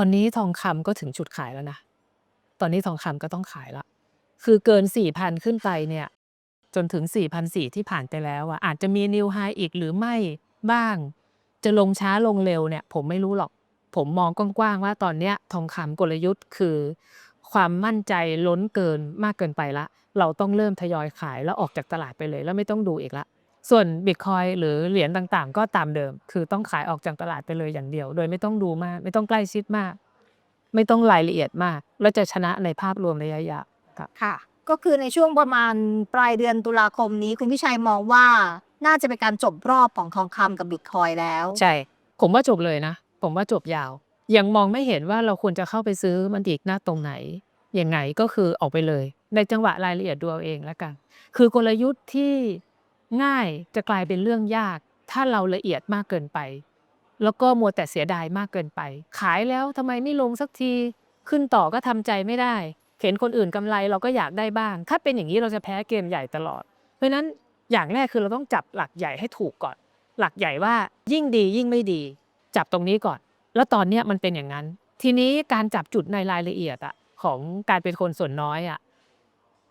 ตอนนี้ทองคำก็ถึงจุดขายแล้วนะ ตอนนี้ทองคำก็ต้องขายละ คือเกิน4,000ขึ้นไปเนี่ย จนถึง4,400ที่ผ่านไปแล้วอะอาจจะมีนิวไฮอีกหรือไม่บ้าง จะลงช้าลงเร็วเนี่ย ผมไม่รู้หรอก ผมมองกว้างๆว่าตอนเนี้ยทองคำกลยุทธ์คือ ความมั่นใจล้นเกินมากเกินไปละ เราต้องเริ่มทยอยขายแล้วออกจากตลาดไปเลย แล้วไม่ต้องดูอีกละ ส่วนบิตคอยหรือเหรียญต่างๆ ก็ตามเดิม คือต้องขายออกจากตลาดไปเลยอย่างเดียว โดยไม่ต้องดูมาก ไม่ต้องใกล้ชิดมาก ไม่ต้องรายละเอียดมาก แล้วจะชนะในภาพรวมระยะยาวครับค่ะ ก็คือในช่วงประมาณปลายเดือนตุลาคมนี้ คุณพิชัยมองว่าน่าจะเป็นการจบรอบของทองคำกับบิตคอยแล้ว ใช่ ผมว่าจบเลยนะ ผมว่าจบยาว ยังมองไม่เห็นว่าเราควรจะเข้าไปซื้อมันอีกหน้าตรงไหนยังไงก็คือออกไปเลย ในจังหวะรายละเอียดดูเอาเองแล้วกัน คือกลยุทธ์ที่ ง่ายจะกลายเป็นเรื่องยาก ถ้าเราละเอียดมากเกินไป แล้วก็มัวแต่เสียดายมากเกินไป ขายแล้วทำไมไม่ลงสักที ขึ้นต่อก็ทำใจไม่ได้เห็นคนอื่นกำไรเราก็อยากได้บ้าง ถ้าเป็นอย่างนี้เราจะแพ้เกมใหญ่ตลอด เพราะฉะนั้นอย่างแรกคือเราต้องจับหลักใหญ่ให้ถูกก่อน หลักใหญ่ว่ายิ่งดียิ่งไม่ดี จับตรงนี้ก่อน แล้วตอนเนี้ยมันเป็นอย่างนั้น ทีนี้การจับจุดในรายละเอียดอะของการเป็นคนส่วนน้อยอะ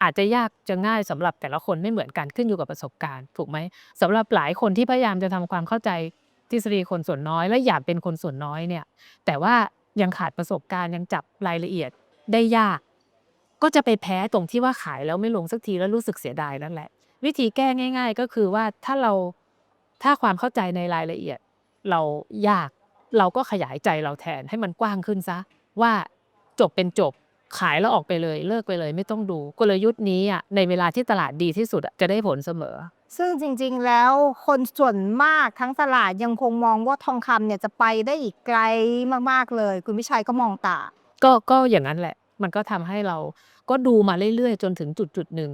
อาจจะยากจะง่ายสำหรับแต่ละคนไม่เหมือนกันขึ้นอยู่กับประสบการณ์ถูกไหมสำหรับหลายคนที่พยายามจะทำความเข้าใจทฤษฎีคนส่วนน้อย และอยากเป็นคนส่วนน้อยเนี่ย แต่ว่ายังขาดประสบการณ์ยังจับรายละเอียดได้ยาก ก็จะไปแพ้ตรงที่ว่าขายแล้วไม่ลงสักทีแล้วรู้สึกเสียดายนั่นแหละ วิธีแก้ง่าย ๆ ก็คือว่าถ้าเราถ้าความเข้าใจในรายละเอียด เรายากเราก็ขยายใจเราแทนให้มันกว้างขึ้นซะว่าจบเป็นจบ ขายแล้วออกไปเลยเลิกไปเลยไม่ต้องดู กลยุทธ์นี้อะในเวลาที่ตลาดดีที่สุดอะจะได้ผลเสมอ ซึ่งจริงๆแล้วคนส่วนมากทั้งตลาดยังคงมองว่าทองคำเนี่ยจะไปได้อีกไกลมากๆเลย คุณพิชัยก็มองต่างก็ก็อย่างนั้นแหละ มันก็ทำให้เราก็ดูมาเรื่อยๆ จนถึงจุดจุดๆหนึ่ง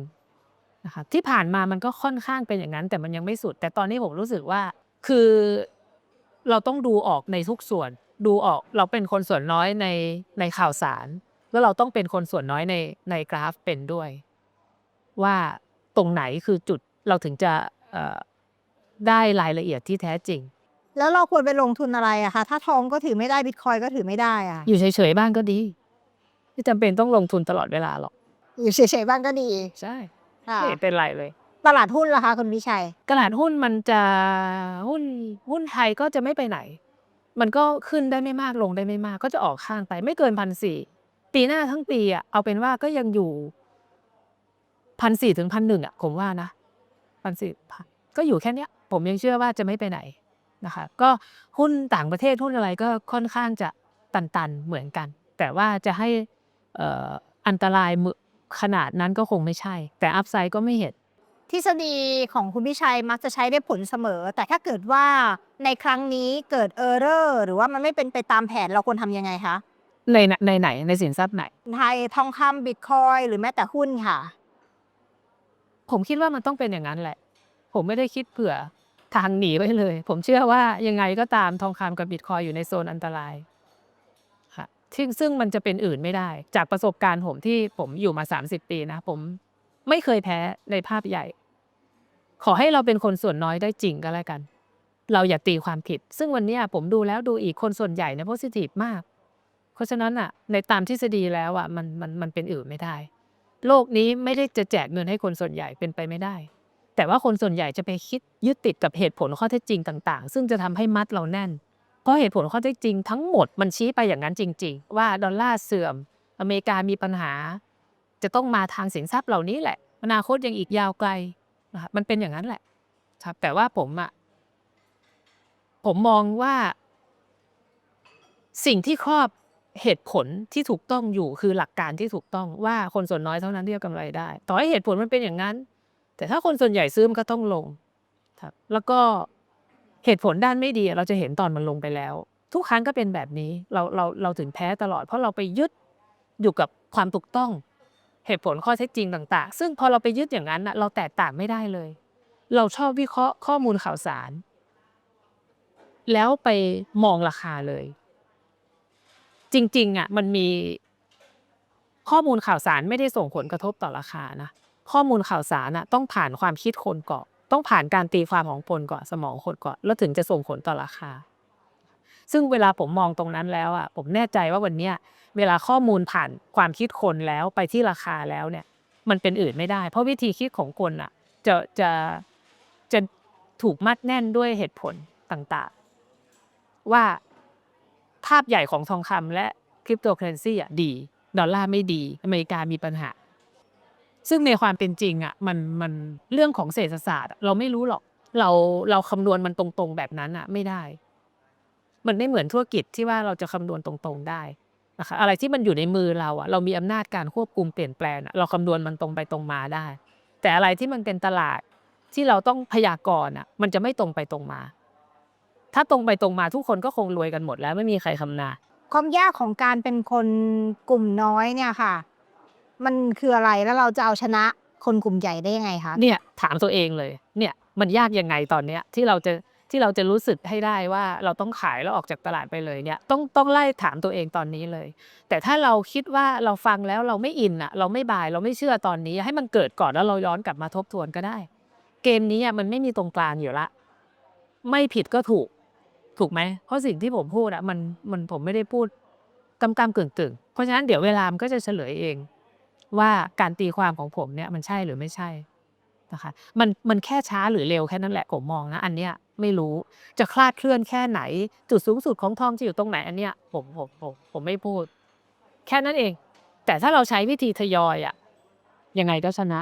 นะคะที่ผ่านมามันก็ค่อนข้างเป็นอย่างนั้นแต่มันยังไม่สุด แต่ตอนนี้ผมรู้สึกว่าคือเราต้องดูออกในทุกส่วน ดูออกเราเป็นคนส่วนน้อยในในข่าวสาร แล้วเราต้องเป็นคนส่วนน้อยในในกราฟเป็นด้วย ว่าตรงไหนคือจุดเราถึงจะเอ่อได้รายละเอียดที่แท้จริง แล้วเราควรไปลงทุนอะไรอะคะถ้าทองก็ถือไม่ได้บิตคอยก็ถือไม่ได้อะอยู่เฉยๆบ้างก็ดีไม่จำเป็นต้องลงทุนตลอดเวลาหรอกอยู่เฉยๆบ้างก็ดี ใช่ค่ะไม่เห็นเป็นไรเลย ตลาดหุ้นล่ะคะคุณพิชัย ตลาดหุ้นมันจะหุ้นหุ้นไทยก็จะไม่ไปไหน มันก็ขึ้นได้ไม่มากลงได้ไม่มาก ก็จะออกข้างไปไม่เกินพันสี่ ปีหน้าทั้งปีอะเอาเป็นว่าก็ยังอยู่พันสี่ถึงพันหนึ่งอะผมว่านะพันสี่ก็อยู่แค่เนี้ย ผมยังเชื่อว่าจะไม่ไปไหนนะคะ ก็หุ้นต่างประเทศหุ้นอะไรก็ค่อนข้างจะตันๆเหมือนกัน แต่ว่าจะให้อ,อ,อันตรายขนาดนั้นก็คงไม่ใช่ แต่อัพไซด์ก็ไม่เห็นทฤษฎีของคุณพิชัยมักจะใช้ได้ผลเสมอ แต่ถ้าเกิดว่าในครั้งนี้เกิดเออร์เรอร์หรือว่ามันไม่เป็นไปตามแผนเราควรทำยังไงคะ ในในไหนในสินทรัพย์ไหน ไทยทองคำบิตคอยหรือแม้แต่หุ้นค่ะ ผมคิดว่ามันต้องเป็นอย่างนั้นแหละ ผมไม่ได้คิดเผื่อทางหนีไว้เลย ผมเชื่อว่ายังไงก็ตามทองคำกับบิตคอยอยู่ในโซนอันตรายค่ะซึ่งซึ่งมันจะเป็นอื่นไม่ได้ จากประสบการณ์ผมที่ผมอยู่มา 30 ปีนะ ผมไม่เคยแพ้ในภาพใหญ่ ขอให้เราเป็นคนส่วนน้อยได้จริงก็แล้วกัน เราอย่าตีความผิด ซึ่งวันเนี้ยผมดูแล้วดูอีกคนส่วนใหญ่เนี่ยโพสิทีฟมาก เพราะฉะนั้นอะในตามทฤษฎีแล้วอะมันมันมันเป็นอื่นไม่ได้ โลกนี้ไม่ได้จะแจกเงินให้คนส่วนใหญ่เป็นไปไม่ได้ แต่ว่าคนส่วนใหญ่จะไปคิดยึดติดกับเหตุผลข้อเท็จจริงต่าง ๆ ซึ่งจะทำให้มัดเราแน่น เพราะเหตุผลข้อเท็จจริงทั้งหมดมันชี้ไปอย่างนั้นจริง ๆ ว่าดอลลาร์เสื่อม อเมริกามีปัญหา จะต้องมาทางสินทรัพย์เหล่านี้แหละอนาคตยังอีกยาวไกลนะครับมันเป็นอย่างนั้นแหละครับแต่ว่าผมอะผมมองว่า สิ่งที่ครอบ เหตุผลที่ถูกต้องอยู่คือหลักการที่ถูกต้องว่าคนส่วนน้อยเท่านั้นที่จะกำไรได้ ต่อให้เหตุผลมันเป็นอย่างนั้น แต่ถ้าคนส่วนใหญ่ซื้อมันก็ต้องลงครับแล้วก็เหตุผลด้านไม่ดีเราจะเห็นตอนมันลงไปแล้ว ทุกครั้งก็เป็นแบบนี้เราเราเราถึงแพ้ตลอด เพราะเราไปยึดอยู่กับความถูกต้อง เหตุผลข้อเท็จจริงต่าง ๆ ซึ่งพอเราไปยึดอย่างนั้นเราแตกต่างไม่ได้เลย เราชอบวิเคราะห์ข้อมูลข่าวสาร แล้วไปมองราคาเลย จริงๆอะมันมีข้อมูลข่าวสารไม่ได้ส่งผลกระทบต่อราคานะข้อมูลข่าวสารน่ะต้องผ่านความคิดคนก่อนต้องผ่านการตีความของคนก่อนสมองคนก่อนแล้วถึงจะส่งผลต่อราคา ซึ่งเวลาผมมองตรงนั้นแล้วอะผมแน่ใจว่าวันเนี้ยเวลาข้อมูลผ่านความคิดคนแล้วไปที่ราคาแล้วเนี่ย มันเป็นอื่นไม่ได้ เพราะวิธีคิดของคนอะจะจะจะถูกมัดแน่นด้วยเหตุผลต่างๆ ว่า ภาพใหญ่ของทองคำและคริปโตเคอเรนซีอะดี ดอลลาร์ไม่ดี อเมริกามีปัญหา ซึ่งในความเป็นจริงอะมันมันเรื่องของเศรษฐศาสตร์ เราไม่รู้หรอกเราเราคำนวณมันตรงๆแบบนั้นอะไม่ได้ มันไม่เหมือนธุรกิจที่ว่าเราจะคำนวณตรงๆได้นะคะอะไรที่มันอยู่ในมือเราอะเรามีอำนาจการควบคุมเปลี่ยนแปลงเราคำนวณมันตรงไปตรงมาได้ แต่อะไรที่มันเป็นตลาดที่เราต้องพยากรณ์อะมันจะไม่ตรงไปตรงมา ถ้าตรงไปตรงมาทุกคนก็คงรวยกันหมดแล้วไม่มีใครคำนาญความยากของการเป็นคนกลุ่มน้อยเนี่ยค่ะ มันคืออะไรแล้วเราจะเอาชนะคนกลุ่มใหญ่ได้ยังไงคะเนี่ยถามตัวเองเลย เนี่ยมันยากยังไงตอนเนี้ยที่เราจะที่เราจะรู้สึกให้ได้ว่าเราต้องขายแล้วออกจากตลาดไปเลยเนี่ยต้องต้องไล่ถามตัวเองตอนนี้เลย แต่ถ้าเราคิดว่าเราฟังแล้วเราไม่อินอะเราไม่บายเราไม่เชื่อตอนนี้ ให้มันเกิดก่อนแล้วเราย้อนกลับมาทบทวนก็ได้ เกมนี้อะมันไม่มีตรงกลางอยู่ละ ไม่ผิดก็ถูก ถูกไหมเพราะสิ่งที่ผมพูดอะมันมันผมไม่ได้พูดกำกำกึ่งกึ่งๆเพราะฉะนั้นเดี๋ยวเวลามันก็จะเฉลยเอง ว่าการตีความของผมเนี่ยมันใช่หรือไม่ใช่นะคะมันมันแค่ช้าหรือเร็วแค่นั้นแหละผมมองนะอันเนี้ยไม่รู้จะคลาดเคลื่อนแค่ไหน จุดสูงสุดของทองจะอยู่ตรงไหนอันเนี้ยผมผมผมผมไม่พูด แค่นั้นเอง แต่ถ้าเราใช้วิธีทยอยอะยังไงก็ชนะ